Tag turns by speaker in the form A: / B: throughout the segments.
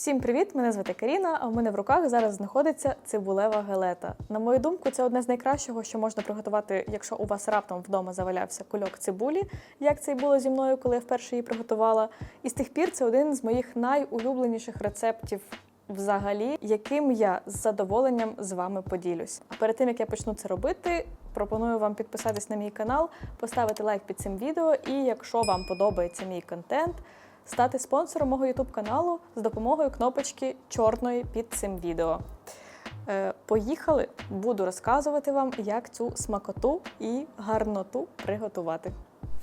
A: Всім привіт! Мене звати Каріна, а в мене в руках зараз знаходиться цибулева галета. На мою думку, це одне з найкращого, що можна приготувати, якщо у вас раптом вдома завалявся кульок цибулі, як це й було зі мною, коли я вперше її приготувала. І з тих пір це один з моїх найулюбленіших рецептів. Взагалі, яким я з задоволенням з вами поділюсь. А перед тим як я почну це робити, пропоную вам підписатись на мій канал, поставити лайк під цим відео. І якщо вам подобається мій контент, стати спонсором мого YouTube каналу з допомогою кнопочки чорної під цим відео. Е, поїхали! Буду розказувати вам, як цю смакоту і гарноту приготувати.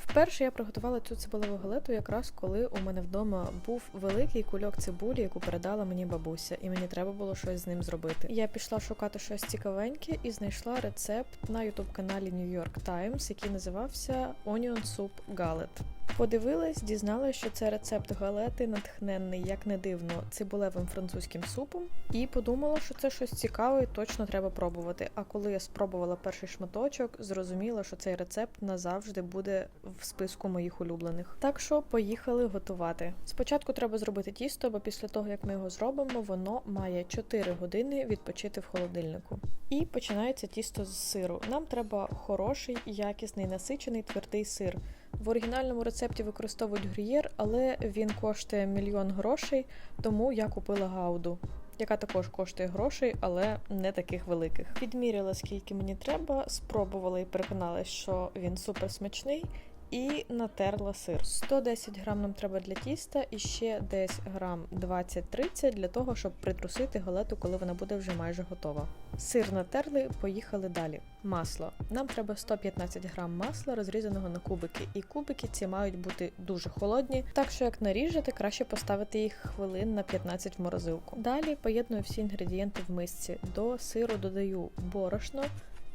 A: Вперше я приготувала цю цибулеву галету якраз коли у мене вдома був великий кульок цибулі, яку передала мені бабуся, і мені треба було щось з ним зробити. Я пішла шукати щось цікавеньке і знайшла рецепт на youtube каналі New York Times, який називався Onion Soup Gallet. Подивилась, дізналась, що це рецепт галети, натхненний, як не дивно, цибулевим французьким супом, і подумала, що це щось цікаве, і точно треба пробувати. А коли я спробувала перший шматочок, зрозуміла, що цей рецепт назавжди буде в списку моїх улюблених. Так що поїхали готувати. Спочатку треба зробити тісто, бо після того як ми його зробимо, воно має 4 години відпочити в холодильнику. І починається тісто з сиру. Нам треба хороший, якісний, насичений твердий сир. В оригінальному рецепті використовують грюєр, але він коштує мільйон грошей, тому я купила гауду. Яка також коштує грошей, але не таких великих. Підміряла, скільки мені треба, спробувала і переконалася, що він супер смачний, і натерла сир. 110 грам нам треба для тіста і ще десь грам 20-30 для того, щоб притрусити галету, коли вона буде вже майже готова. Сир натерли, поїхали далі. Масло. Нам треба 115 грам масла, розрізаного на кубики, і кубики ці мають бути дуже холодні, так що як наріжете, краще поставити їх хвилин на 15 в морозилку. Далі поєдную всі інгредієнти в мисці. До сиру додаю борошно.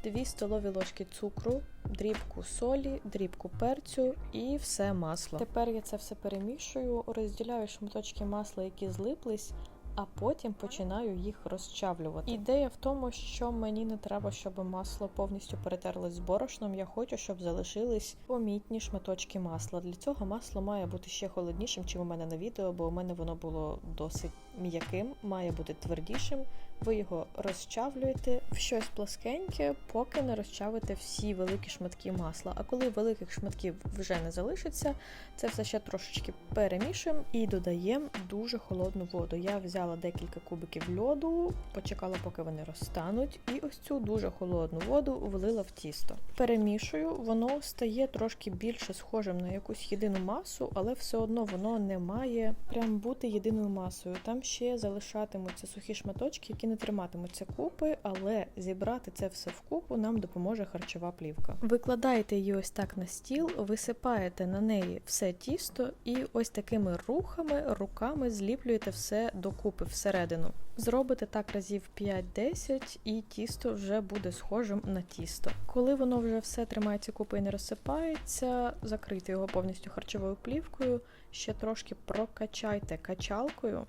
A: 2 столові ложки цукру, дрібку солі, дрібку перцю і все масло. Тепер я це все перемішую, розділяю шматочки масла, які злиплись, а потім починаю їх розчавлювати. Ідея в тому, що мені не треба, щоб масло повністю перетерлось з борошном. Я хочу, щоб залишились помітні шматочки масла. Для цього масло має бути ще холоднішим, чим у мене на відео, бо у мене воно було досить м'яким, має бути твердішим. Ви його розчавлюєте в щось пласкеньке, поки не розчавите всі великі шматки масла. А коли великих шматків вже не залишиться, це все ще трошечки перемішуємо і додаємо дуже холодну воду. Я взяла декілька кубиків льоду, почекала, поки вони розтануть, і ось цю дуже холодну воду влила в тісто. Перемішую, воно стає трошки більше схожим на якусь єдину масу, але все одно воно не має прям бути єдиною масою. Там ще залишатимуться сухі шматочки, які не триматимуться купи, але зібрати це все вкупу нам допоможе харчова плівка. Викладаєте її ось так на стіл, висипаєте на неї все тісто, і ось такими рухами, руками зліплюєте все докупи всередину. Зробите так разів 5-10, і тісто вже буде схожим на тісто. Коли воно вже все тримається купи і не розсипається, закрийте його повністю харчовою плівкою, ще трошки прокачайте качалкою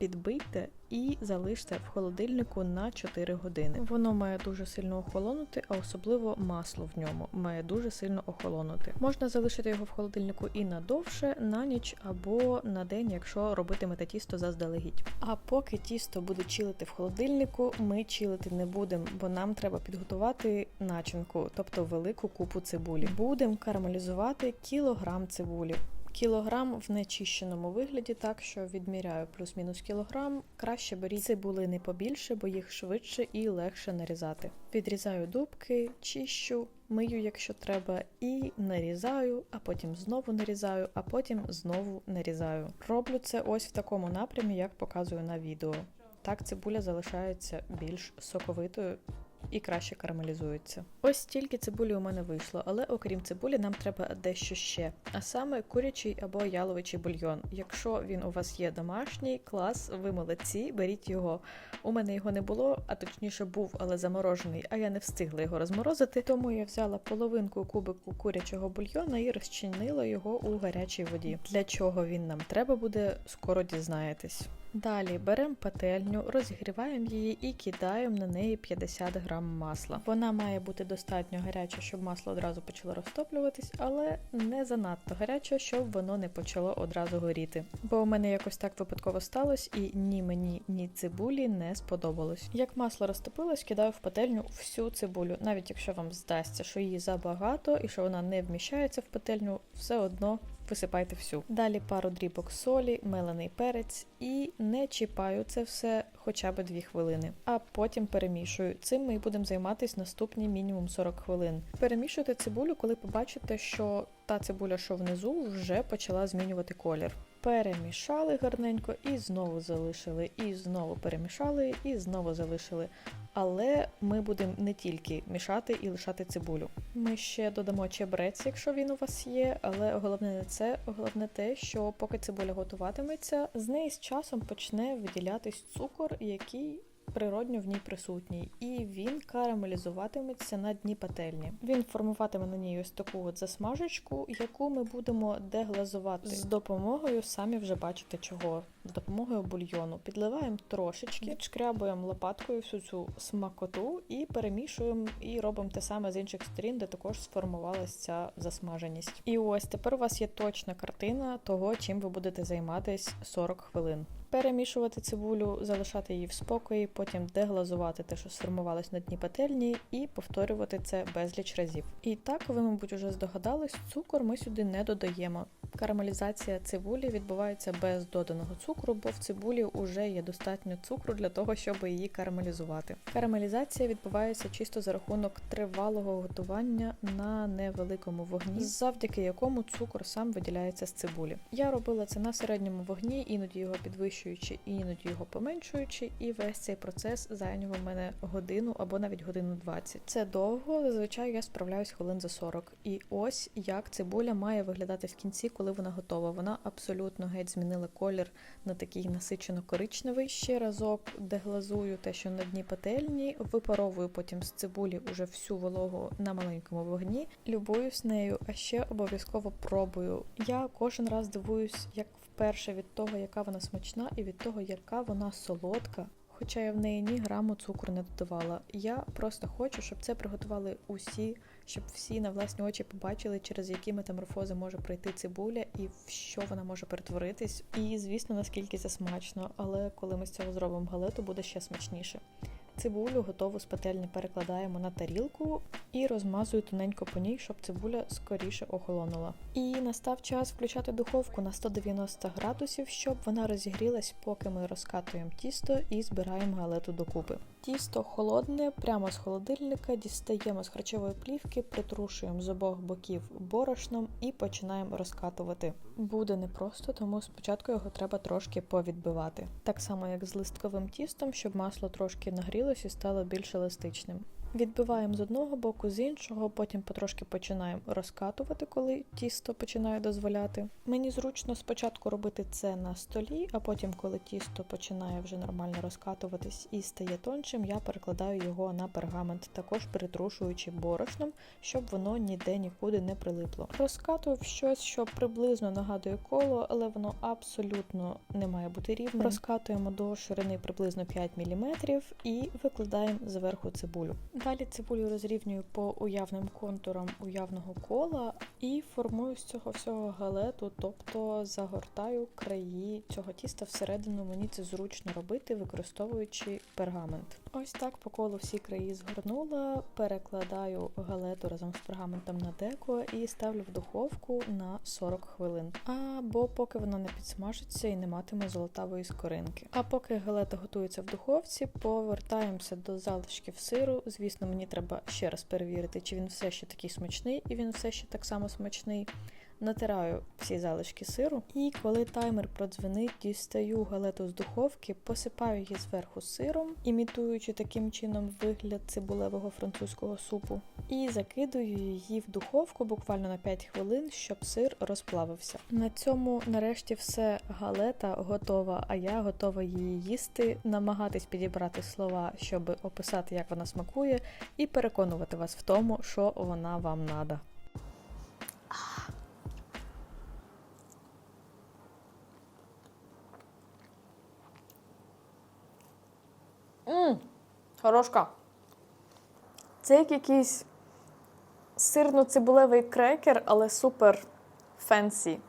A: підбийте і залиште в холодильнику на 4 години. Воно має дуже сильно охолонути, а особливо масло в ньому має дуже сильно охолонути. Можна залишити його в холодильнику і на довше, на ніч або на день, якщо робитимете тісто заздалегідь. А поки тісто буде чилити в холодильнику, ми чилити не будемо, бо нам треба підготувати начинку, тобто велику купу цибулі. Будемо карамелізувати кілограм цибулі. Кілограм в нечищеному вигляді, так що відміряю плюс-мінус кілограм. Краще беріть цибулини побільше, бо їх швидше і легше нарізати. Відрізаю дубки, чищу, мию, якщо треба, і нарізаю, а потім знову нарізаю, а потім знову нарізаю. Роблю це ось в такому напрямі, як показую на відео. Так цибуля залишається більш соковитою і краще карамелізується. Ось стільки цибулі у мене вийшло, але окрім цибулі, нам треба дещо ще. А саме курячий або яловичий бульйон. Якщо він у вас є домашній, клас, ви молодці, беріть його. У мене його не було, а точніше був, але заморожений, а я не встигла його розморозити. Тому я взяла половинку кубику курячого бульйона і розчинила його у гарячій воді. Для чого він нам треба буде, скоро дізнаєтесь. Далі беремо пательню, розігріваємо її і кидаємо на неї 50 грам масла. Вона має бути достатньо гаряча, щоб масло одразу почало розтоплюватись, але не занадто гаряча, щоб воно не почало одразу горіти. Бо у мене якось так випадково сталося, і ні мені, ні цибулі не сподобалось. Як масло розтопилось, кидаю в пательню всю цибулю, навіть якщо вам здасться, що її забагато і що вона не вміщається в пательню, все одно висипайте всю. Далі пару дрібок солі, мелений перець і не чіпаю це все хоча б 2 хвилини. А потім перемішую. Цим ми будемо займатися наступні мінімум 40 хвилин. Перемішуйте цибулю, коли побачите, що та цибуля, що внизу, вже почала змінювати колір. Перемішали гарненько і знову залишили, і знову перемішали, і знову залишили. Але ми будемо не тільки мішати і лишати цибулю. Ми ще додамо чебрець, якщо він у вас є, але головне не це, головне те, що поки цибуля готуватиметься, з неї з часом почне виділятись цукор, який природньо в ній присутній, і він карамелізуватиметься на дні пательні. Він формуватиме на ній ось таку от засмажечку, яку ми будемо деглазувати з допомогою, самі вже бачите чого. З допомогою бульйону підливаємо трошечки, шкрябуємо лопаткою всю цю смакоту і перемішуємо, і робимо те саме з інших сторін, де також сформувалася ця засмаженість. І ось тепер у вас є точна картина того, чим ви будете займатись 40 хвилин. Перемішувати цибулю, залишати її в спокої, потім деглазувати те, що сформувалось на дні пательні, і повторювати це безліч разів. І так, ви, мабуть, уже здогадались, цукор ми сюди не додаємо. Карамелізація цибулі відбувається без доданого цукру, бо в цибулі вже є достатньо цукру для того, щоб її карамелізувати. Карамелізація відбувається чисто за рахунок тривалого готування на невеликому вогні, завдяки якому цукор сам виділяється з цибулі. Я робила це на середньому вогні, іноді його підвищуючи, іноді його поменшуючи, і весь цей процес зайняв у мене годину або навіть годину 20. Це довго, зазвичай я справляюсь хвилин за 40. І ось як цибуля має виглядати в кінці, коли вона готова. Вона абсолютно геть змінила колір на такий насичено-коричневий. Ще разок деглазую те, що на дні пательні, випаровую потім з цибулі уже всю вологу на маленькому вогні. Любуюсь нею, а ще обов'язково пробую. Я кожен раз дивуюсь, як вперше від того, яка вона смачна, і від того, яка вона солодка. Хоча я в неї ні граму цукру не додавала. Я просто хочу, щоб це приготували усі, щоб всі на власні очі побачили, через які метаморфози може пройти цибуля і в що вона може перетворитись. І звісно, наскільки це смачно, але коли ми з цього зробимо галету, буде ще смачніше. Цибулю готову з пательні перекладаємо на тарілку і розмазую тоненько по ній, щоб цибуля скоріше охолонула. І настав час включати духовку на 190 градусів, щоб вона розігрілась, поки ми розкатуємо тісто і збираємо галету докупи. Тісто холодне, прямо з холодильника, дістаємо з харчової плівки, притрушуємо з обох боків борошном і починаємо розкатувати. Буде непросто, тому спочатку його треба трошки повідбивати. Так само, як з листковим тістом, щоб масло трошки нагрілося і стало більш еластичним. Відбиваємо з одного боку, з іншого, потім потрошки починаємо розкатувати, коли тісто починає дозволяти. Мені зручно спочатку робити це на столі, а потім, коли тісто починає вже нормально розкатуватись і стає тоншим, я перекладаю його на пергамент, також притрушуючи борошном, щоб воно ніде нікуди не прилипло. Розкатую щось, що приблизно нагадує коло, але воно абсолютно не має бути рівним. Розкатуємо до ширини приблизно 5 мм і викладаємо зверху цибулю. Далі цибулю розрівнюю по уявним контурам уявного кола і формую з цього всього галету, тобто загортаю краї цього тіста всередину. Мені це зручно робити, використовуючи пергамент. Ось так по колу всі краї згорнула, перекладаю галету разом з пергаментом на деко і ставлю в духовку на 40 хвилин. Або поки вона не підсмажиться і не матиме золотавої скоринки. А поки галета готується в духовці, повертаємося до залишків сиру. Звісно, мені треба ще раз перевірити, чи він все ще такий смачний, і він все ще так само смачний. Натираю всі залишки сиру, і коли таймер продзвенить, дістаю галету з духовки, посипаю її зверху сиром, імітуючи таким чином вигляд цибулевого французького супу, і закидую її в духовку буквально на 5 хвилин, щоб сир розплавився. На цьому нарешті все галета готова, а я готова її їсти, намагатись підібрати слова, щоб описати, як вона смакує, і переконувати вас в тому, що вона вам надо. Мм, хорошка. Це як якийсь сирно-цибулевий крекер, але супер фенсі.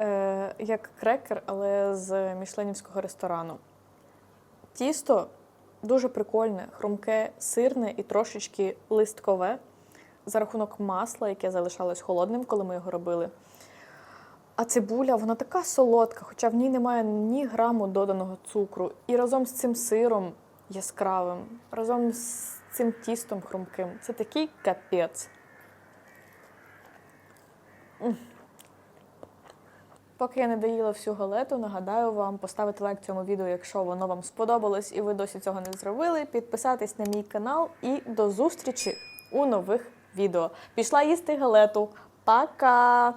A: Е, як крекер, але з мішленівського ресторану. Тісто дуже прикольне, хрумке, сирне і трошечки листкове за рахунок масла, яке залишалось холодним, коли ми його робили. А цибуля, вона така солодка, хоча в ній немає ні граму доданого цукру. І разом з цим сиром яскравим, разом з цим тістом хрумким. Це такий капець. Поки я не доїла всю галету, нагадаю вам поставити лайк цьому відео, якщо воно вам сподобалось і ви досі цього не зробили. Підписатись на мій канал і до зустрічі у нових відео. Пішла їсти галету. Пока!